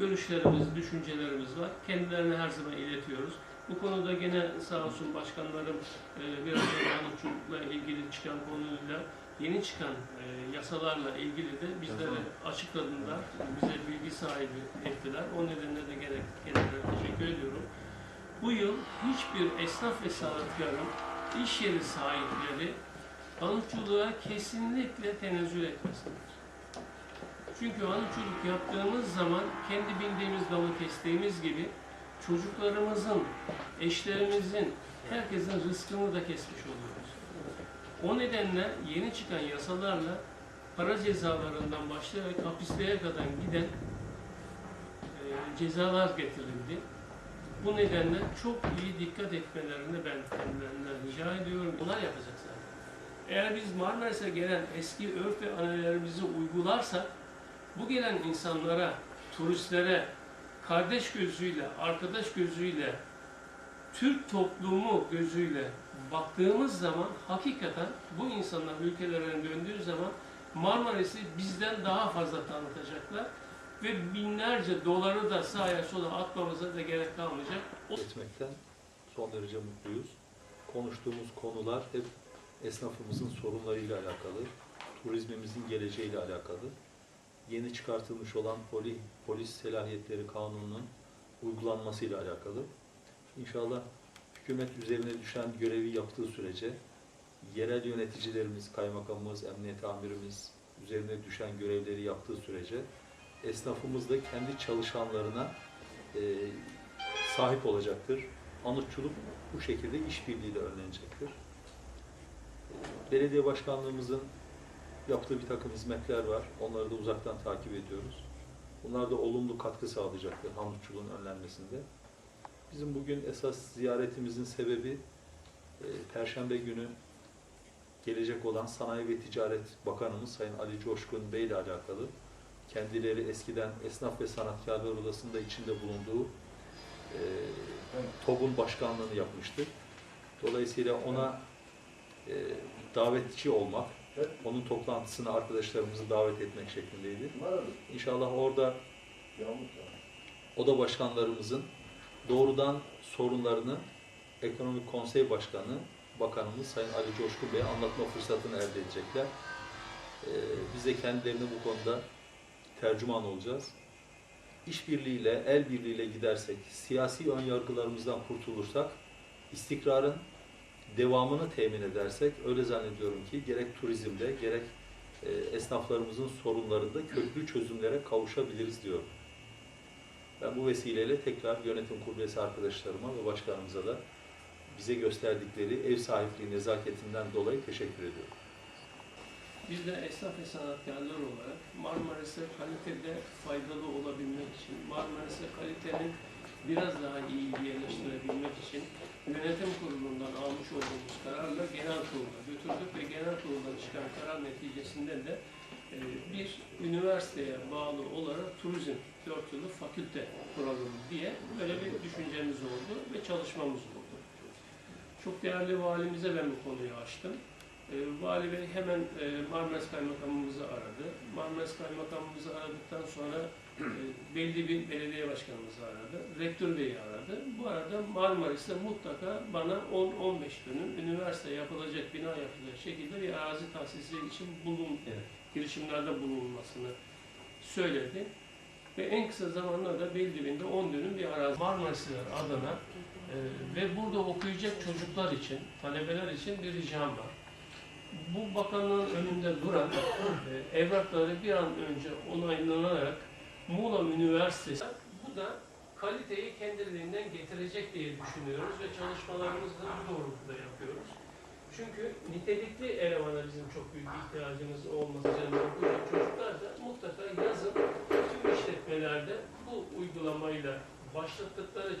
görüşlerimiz, düşüncelerimiz var. Kendilerine her zaman iletiyoruz. Bu konuda gene sağ olsun başkanlarım e, biraz önce Anıtçılıkla ilgili çıkan konuyla yeni çıkan e, yasalarla ilgili de bizlere açıkladılar, bize bilgi sahibi ettiler. O nedenle de gerek kendilerine teşekkür ediyorum. Bu yıl hiçbir esnaf ve sanatkarın iş yeri sahipleri anıtçılığa kesinlikle tenezzül etmesinler. Çünkü anıtçılık yaptığımız zaman kendi bildiğimiz dalı kestiğimiz gibi çocuklarımızın, eşlerimizin, herkesin rızkını da kesmiş oluyoruz. O nedenle yeni çıkan yasalarla para cezalarından başlayarak hapisliğe kadar giden e, cezalar getirildi. Bu nedenle çok iyi dikkat etmelerini ben kendilerinden rica ediyorum. Bunlar yapacak zaten. Eğer biz Marmaris'e gelen eski örf ve ananelerimizi uygularsak bu gelen insanlara, turistlere kardeş gözüyle, arkadaş gözüyle, Türk toplumu gözüyle baktığımız zaman hakikaten bu insanlar ülkelerine döndüğü zaman Marmaris'i bizden daha fazla tanıtacaklar ve binlerce doları da sağa sola atmamıza da gerek kalmayacak. O etmekten son derece mutluyuz. Konuştuğumuz konular hep esnafımızın sorunlarıyla alakalı, turizmimizin geleceğiyle alakalı. Yeni çıkartılmış olan poli, polis selahiyetleri kanununun uygulanmasıyla alakalı. İnşallah hükümet üzerine düşen görevi yaptığı sürece yerel yöneticilerimiz, kaymakamımız, emniyet amirimiz üzerine düşen görevleri yaptığı sürece esnafımız da kendi çalışanlarına e, sahip olacaktır. Anıtçılık bu şekilde işbirliğiyle önlenecektir. Belediye başkanlığımızın yaptığı bir takım hizmetler var. Onları da uzaktan takip ediyoruz. Bunlar da olumlu katkı sağlayacaktır anıtçılığın önlenmesinde. Bizim bugün esas ziyaretimizin sebebi e, Perşembe günü gelecek olan Sanayi ve Ticaret Bakanımız Sayın Ali Coşkun Bey ile alakalı kendileri eskiden Esnaf ve Sanatkarlar Odası'nda içinde bulunduğu e, TOG'un başkanlığını yapmıştı. Dolayısıyla ona e, davetçi olmak, onun toplantısına arkadaşlarımızı davet etmek şeklindeydi. İnşallah orada oda başkanlarımızın doğrudan sorunlarını Ekonomik Konsey Başkanı, Bakanımız Sayın Ali Coşkun Bey'e anlatma fırsatını elde edecekler. E, biz de kendilerine bu konuda tercüman olacağız. İşbirliğiyle, el birliğiyle gidersek, siyasi ön yargılarımızdan kurtulursak, istikrarın devamını temin edersek, öyle zannediyorum ki gerek turizmde, gerek e, esnaflarımızın sorunlarında köklü çözümlere kavuşabiliriz diyorum. Ben bu vesileyle tekrar yönetim kurulu arkadaşlarıma ve başkanımıza da bize gösterdikleri ev sahipliği nezaketinden dolayı teşekkür ediyorum. Biz de esnaf ve sanatkarlar olarak Marmaris'e kalitede faydalı olabilmek için, Marmaris'e kalitenin biraz daha iyi yerleştirebilmek için yönetim kurulundan almış olduğumuz kararla genel kurula götürdük ve genel kuruldan çıkan karar neticesinde de e, bir üniversiteye bağlı olarak turizm 4 yıllık fakülte kuralım diye böyle bir düşüncemiz oldu ve çalışmamız oldu. Çok değerli valimize ben bu konuyu açtım. E, Vali Bey hemen e, Marmaris Kaymakamımızı aradı. Marmaris Kaymakamımızı aradıktan sonra e, belli bir belediye başkanımızı aradı. Rektör Bey'i aradı. Bu arada Marmaris'te mutlaka bana 10-15 dönüm üniversite yapılacak, bina yapılacak şekilde bir arazi tahsisi için bulun, Evet. girişimlerde bulunmasını söyledi. Ve en kısa zamanda da Beylikdüzü'nde 10 dönüm bir arazi Marmarisliler adına e, ve burada okuyacak çocuklar için, talebeler için bir ricam var bu bakanlığın önünde duran e, evrakları bir an önce onaylanarak Muğla Üniversitesi bu da kaliteyi kendiliğinden getirecek diye düşünüyoruz ve çalışmalarımızı da bu doğrultuda yapıyoruz. Çünkü nitelikli elemana bizim çok büyük ihtiyacımız olması üzerine çocuklar da mutlaka yazın tüm işletmelerde bu uygulamayla başlattıkları